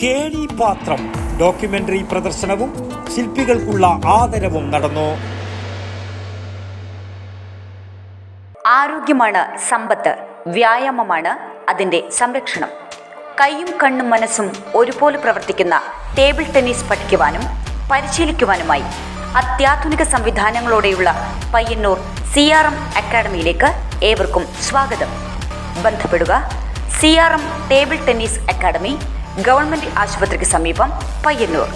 കേളി പാത്രം ഡോക്യുമെന്ററി പ്രദർശനവും ശില്പികൾക്കുള്ള ആദരവും നടന്നു. ആരോഗ്യമാണ് സമ്പത്ത് വ്യായാമമാണ് അതിന്റെ സംരക്ഷണം. കൈയും കണ്ണും മനസ്സും ഒരുപോലെ പ്രവർത്തിക്കുന്ന ടേബിൾ ടെന്നീസ് പഠിക്കുവാനും പരിശീലിക്കുവാനുമായി അത്യാധുനിക സംവിധാനങ്ങളോടെയുള്ള പയ്യന്നൂർ സി ആർ എം അക്കാഡമിയിലേക്ക് ഏവർക്കും സ്വാഗതം. ബന്ധപ്പെടുക C R M table tennis academy government ആശുപത്രിക്ക് സമീപം പയ്യന്നൂർ.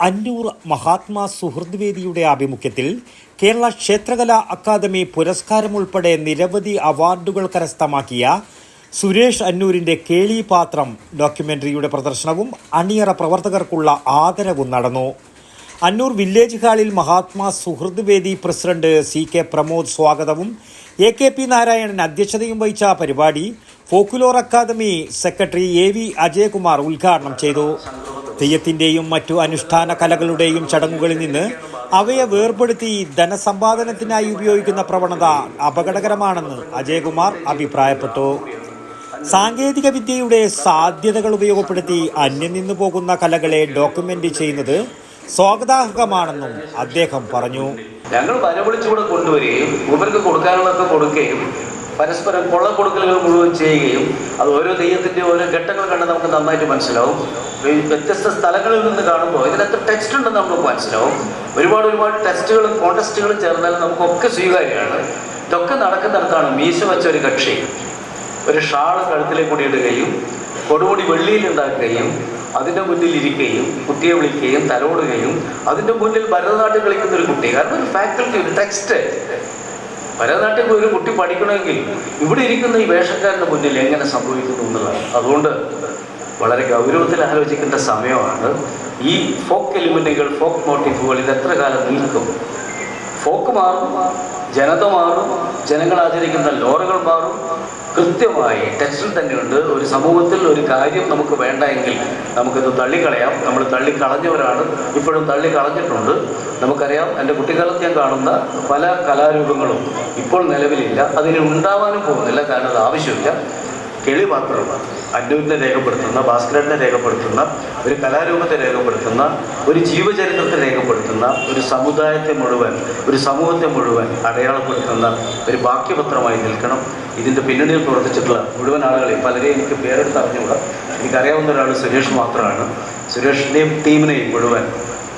അന്നൂർ മഹാത്മാ സുഹൃദ് വേദിയുടെ ആഭിമുഖ്യത്തിൽ കേരള ക്ഷേത്രകലാ അക്കാദമി പുരസ്കാരം ഉൾപ്പെടെ നിരവധി അവാർഡുകൾ കരസ്ഥമാക്കിയ സുരേഷ് അന്നൂരിന്റെ കേളിപാത്രം ഡോക്യുമെന്ററിയുടെ പ്രദർശനവും അണിയറ പ്രവർത്തകർക്കുള്ള ആദരവും നടന്നു. അന്നൂർ വില്ലേജ് ഹാളിൽ മഹാത്മാ സുഹൃദ് വേദി പ്രസിഡന്റ് സി കെ പ്രമോദ് സ്വാഗതവും എ കെ പി നാരായണൻ അധ്യക്ഷതയും വഹിച്ച പരിപാടി folklore academy secretary A V Ajayakumar ഉദ്ഘാടനം ചെയ്തു. തെയ്യത്തിന്റെയും മറ്റു അനുഷ്ഠാന കലകളുടെയും ചടങ്ങുകളിൽ നിന്ന് അവയെ വേർപെടുത്തി ധനസമ്പാദനത്തിനായി ഉപയോഗിക്കുന്ന പ്രവണത അപകടകരമാണെന്ന് അജയകുമാർ അഭിപ്രായപ്പെട്ടു. സാങ്കേതിക വിദ്യയുടെ സാധ്യതകൾ ഉപയോഗപ്പെടുത്തി അന്യം നിന്നു പോകുന്ന കലകളെ ഡോക്യുമെന്റ് ചെയ്യുന്നത് സ്വാഗതാർഹമാണെന്നും അദ്ദേഹം പറഞ്ഞു. ഞങ്ങൾ വരവിളിച്ചുകൂടെ കൊണ്ടുവരികയും ഇവർക്ക് കൊടുക്കാനുള്ളതൊക്കെ കൊടുക്കുകയും പരസ്പരം കൊള്ള കൊടുക്കലുകൾ മുഴുവൻ ചെയ്യുകയും അത് ഓരോ തെയ്യത്തിന്റെ ഓരോ ഘട്ടങ്ങൾ കണ്ട് നമുക്ക് നന്നായിട്ട് മനസ്സിലാവും. വ്യത്യസ്ത സ്ഥലങ്ങളിൽ നിന്ന് കാണുമ്പോൾ ഇതിനകത്ത് ടെക്സ്റ്റ് ഉണ്ടെന്ന് നമുക്ക് മനസ്സിലാവും. ഒരുപാട് ഒരുപാട് ടെസ്റ്റുകളും കോൺടെസ്റ്റുകളും ചേർന്നാൽ നമുക്കൊക്കെ സ്വീകാര്യമാണ്. ഇതൊക്കെ നടക്കുന്നിടത്താണ് മീശ വെച്ച ഒരു കക്ഷി. ഒരു ഷാൾ കഴുത്തിലേക്ക് കൂടി ഇടുകയും കൊടുമുടി വെള്ളിയിൽ ഉണ്ടാക്കുകയും അതിന്റെ മുന്നിൽ ഇരിക്കുകയും കുട്ടിയെ വിളിക്കുകയും തലോടുകയും അതിന്റെ മുന്നിൽ ഭരതനാട്യം കളിക്കുന്ന ഒരു കുട്ടി. കാരണം ഒരു ഫാക്കൽറ്റി ഒരു ടെക്സ്റ്റ് ഭരതനാട്യം ഒരു കുട്ടി പഠിക്കണമെങ്കിൽ ഇവിടെ ഇരിക്കുന്ന ഈ വേഷക്കാരന്റെ മുന്നിൽ എങ്ങനെ സംഭവിക്കുന്നു എന്നുള്ളതാണ്. അതുകൊണ്ട് വളരെ ഗൗരവത്തിൽ ആലോചിക്കേണ്ട സമയമാണ്. ഈ ഫോക്ക് എലിമെന്റുകൾ ഫോക്ക് മോട്ടീഫുകൾ ഇത് എത്ര കാലം നിൽക്കും? ഫോക്ക് മാറും ജനത മാറും ജനങ്ങൾ ആചരിക്കുന്ന ലോറകൾ മാറും കൃത്യമായി ടെക്സ്റ്റിൽ തന്നെയുണ്ട്. ഒരു സമൂഹത്തിൽ ഒരു കാര്യം നമുക്ക് വേണ്ട എങ്കിൽ നമുക്കിത് തള്ളിക്കളയാം. നമ്മൾ തള്ളിക്കളഞ്ഞവരാണ്. ഇപ്പോഴും തള്ളിക്കളഞ്ഞിട്ടുണ്ട്. നമുക്കറിയാം എന്റെ കുട്ടിക്കാലത്ത് ഞാൻ കാണുന്ന പല കലാരൂപങ്ങളും ഇപ്പോൾ നിലവിലില്ല. അതിന് ഉണ്ടാവാനും പോകുന്നില്ല. കാരണം അത് ആവശ്യമില്ല. കിളി മാത്രമല്ല അന്നൂരിനെ രേഖപ്പെടുത്തുന്ന ഭാസ്കരനെ രേഖപ്പെടുത്തുന്ന ഒരു കലാരൂപത്തെ രേഖപ്പെടുത്തുന്ന ഒരു ജീവചരിത്രത്തെ രേഖപ്പെടുത്തുന്ന ഒരു സമുദായത്തെ മുഴുവൻ ഒരു സമൂഹത്തെ മുഴുവൻ അടയാളപ്പെടുത്തുന്ന ഒരു ബാക്യപത്രമായി നിൽക്കണം. ഇതിന്റെ പിന്നണിയിൽ പ്രവർത്തിച്ചിട്ടുള്ള മുഴുവൻ ആളുകളെയും പലരെയും എനിക്ക് പേരെടുത്ത് അറിഞ്ഞുകൂടാ. എനിക്കറിയാവുന്ന ഒരാൾ സുരേഷ് മാത്രമാണ്. സുരേഷിന്റെയും ടീമിനെയും മുഴുവൻ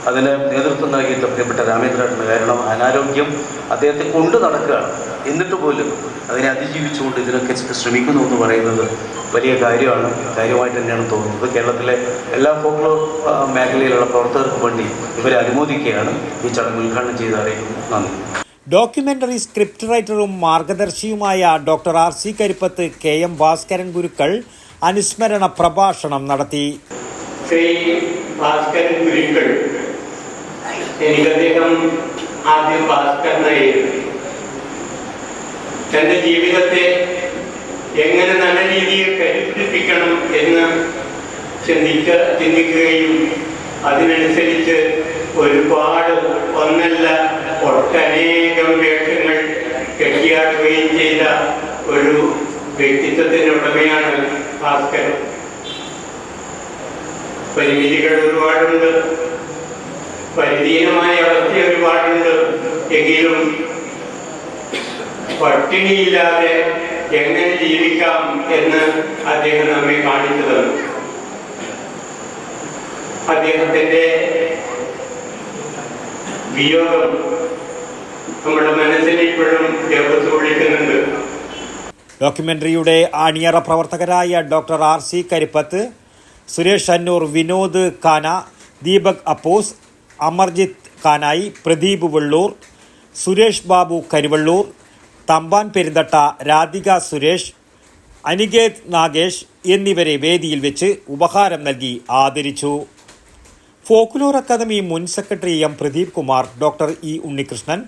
അതിന് നേതൃത്വം നൽകിയിട്ട് പ്രിയപ്പെട്ട രാമേന്ദ്രേട്ടന് കാരണം അനാരോഗ്യം അദ്ദേഹത്തെ കൊണ്ട് നടക്കുകയാണ്. എന്നിട്ട് പോലും അതിനെ അതിജീവിച്ചുകൊണ്ട് ഇതിനൊക്കെ ശ്രമിക്കുന്നു എന്ന് പറയുന്നത് വലിയ കാര്യമാണ്. കാര്യമായിട്ട് തന്നെയാണ് തോന്നുന്നത്. കേരളത്തിലെ എല്ലാ ഫോക്ലോർ മേഖലയിലുള്ള പ്രവർത്തകർക്കും വേണ്ടി ഇവരെ അനുമോദിക്കുകയാണ് ഈ ചടങ്ങ് ഉദ്ഘാടനം ചെയ്ത് അറിയിക്കുന്നു. നന്ദി. ഡോക്യുമെന്ററി സ്ക്രിപ്റ്റ് റൈറ്ററും മാർഗദർശിയുമായ doctor R C Karippath K M Bhaskaran Gurukkal അനുസ്മരണ പ്രഭാഷണം നടത്തി. ശ്രീ ഭാസ്കരൻ ഗുരുക്കൾ എനിക്ക് അദ്ദേഹം ആദ്യം ഭാസ്കരനായിരുന്നു. തന്റെ ജീവിതത്തെ എങ്ങനെ നല്ല രീതിയിൽ കരുപിടിപ്പിക്കണം എന്ന് ചിന്തിക്ക ചിന്തിക്കുകയും അതിനനുസരിച്ച് ഒരുപാട് ഒന്നല്ല ഒട്ടനേകം വേഷങ്ങൾ കെട്ടിയാടുകയും ചെയ്ത ഒരു വ്യക്തിത്വത്തിന് ഉടമയാണ് ഭാസ്കരൻ. പരിമിതികൾ ഒരുപാടുണ്ട്. പരിധീനമായ അവസ്ഥ ഒരുപാടുണ്ട്. എങ്കിലും പട്ടിണിയില്ലാതെ എങ്ങനെ ജീവിക്കാം എന്ന് അദ്ദേഹം നമ്മെ കാണിച്ചു തന്നു. അദ്ദേഹത്തിന്റെ വിയോഗം നമ്മുടെ മനസ്സിൽ ഇപ്പോഴും വിളിക്കുന്നുണ്ട് ഡോക്യുമെന്ററിയുടെ അണിയറ പ്രവർത്തകരായ doctor R C Karippath Suresh Annur Vinod Kana Deepak അപ്പോസ് Amarjith Kanayi Pradeep Vellur Suresh Babu Karivellur Thampan Perunthatta Radhika Suresh Aniket Nagesh എന്നിവരെ വേദിയിൽ വെച്ച് ഉപഹാരം നൽകി ആദരിച്ചു. ഫോക്ലോർ അക്കാദമി മുൻ secretary M Pradeep Kumar doctor E Unnikrishnan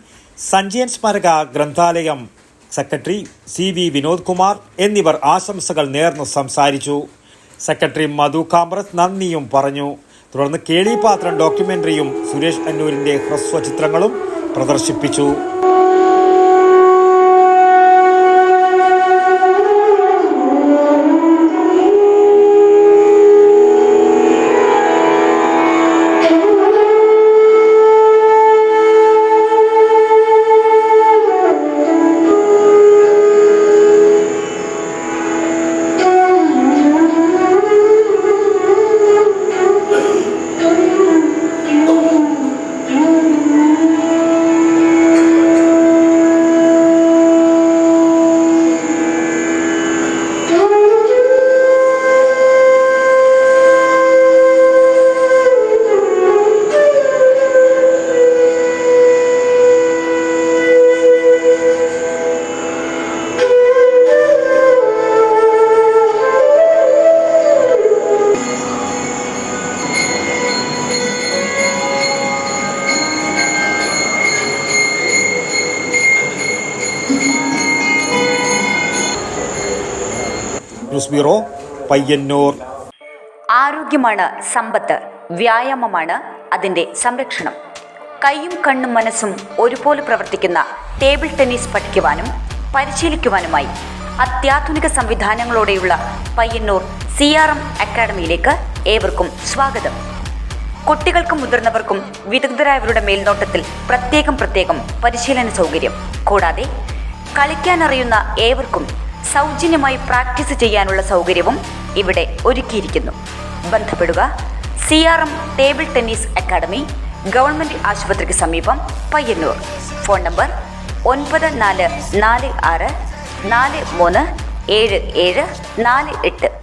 Sanjayan സ്മാരക ഗ്രന്ഥാലയം secretary C V Vinod Kumar എന്നിവർ ആശംസകൾ നേർന്ന് സംസാരിച്ചു. സെക്രട്ടറി മധു കാമ്രസ് നന്ദിയും പറഞ്ഞു. തുടർന്ന് കേളിപാത്രം ഡോക്യുമെന്ററിയും സുരേഷ് അന്നൂരിന്റെ ഹ്രസ്വചിത്രങ്ങളും പ്രദർശിപ്പിച്ചു. News bureau Payyanur. ആരോഗ്യമാണ് സമ്പത്ത് വ്യായാമമാണ് അതിന്റെ സംരക്ഷണം. കൈയും കണ്ണും മനസ്സും ഒരുപോലെ പ്രവർത്തിക്കുന്ന ടേബിൾ ടെന്നീസ് പഠിക്കുവാനും പരിശീലിക്കുവാനുമായി അത്യാധുനിക സംവിധാനങ്ങളോടെയുള്ള പയ്യന്നൂർ സി ആർ എം അക്കാഡമിയിലേക്ക് ഏവർക്കും സ്വാഗതം. കുട്ടികൾക്കും മുതിർന്നവർക്കും വിദഗ്ധരായവരുടെ മേൽനോട്ടത്തിൽ പ്രത്യേകം പ്രത്യേകം പരിശീലന സൗകര്യം. കൂടാതെ കളിക്കാനറിയുന്ന ഏവർക്കും സൗജന്യമായി പ്രാക്ടീസ് ചെയ്യാനുള്ള സൗകര്യവും ഇവിടെ ഒരുക്കിയിരിക്കുന്നു. ബന്ധപ്പെടുക. C R M table tennis academy government ആശുപത്രിക്ക് സമീപം പയ്യന്നൂർ. ഫോൺ നമ്പർ ഒൻപത് നാല് നാല് ആറ് നാല് മൂന്ന് ഏഴ് ഏഴ് നാല് എട്ട്.